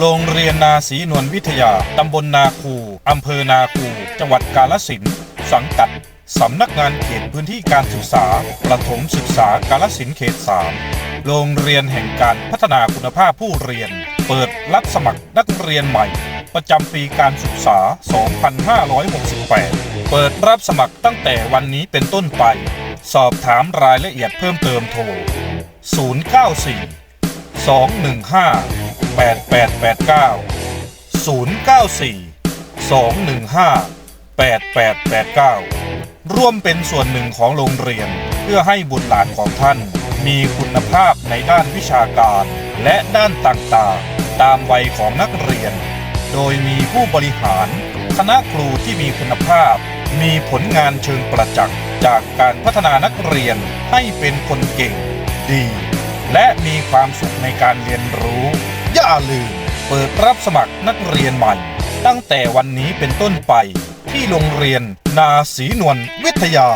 โรงเรียนนาศรีนวลวิทยา ตำบลนาคูอำเภอนาคู จังหวัดกาฬสินธุ์สังกัด สำนักงานเขตพื้นที่การศึกษา ประถมศึกษากาฬสินธุ์เขต 3 โรงเรียนแห่งการพัฒนาคุณภาพผู้เรียน เปิดรับสมัครนักเรียนใหม่ ประจำปีการศึกษา 2568 เปิดรับสมัครตั้งแต่วันนี้เป็นต้นไป สอบถามรายละเอียดเพิ่มเติมโทร 094 215 8889 094 215 8889 ร่วมเป็นส่วนหนึ่งของโรงเรียน เพื่อให้บุตรหลานของท่าน มีคุณภาพในด้านวิชาการ และด้านต่างๆ ตามวัยของนักเรียน โดยมีผู้บริหาร คณะครูที่มีคุณภาพ มีผลงานเชิงประจักษ์จากการพัฒนานักเรียนให้เป็นคนเก่ง ดี และมีความสุขในการเรียนรู้ อย่าลืมเปิดรับสมัครนักเรียนใหม่ ตั้งแต่วันนี้เป็นต้นไปที่โรงเรียนนาศรีนวลวิทยา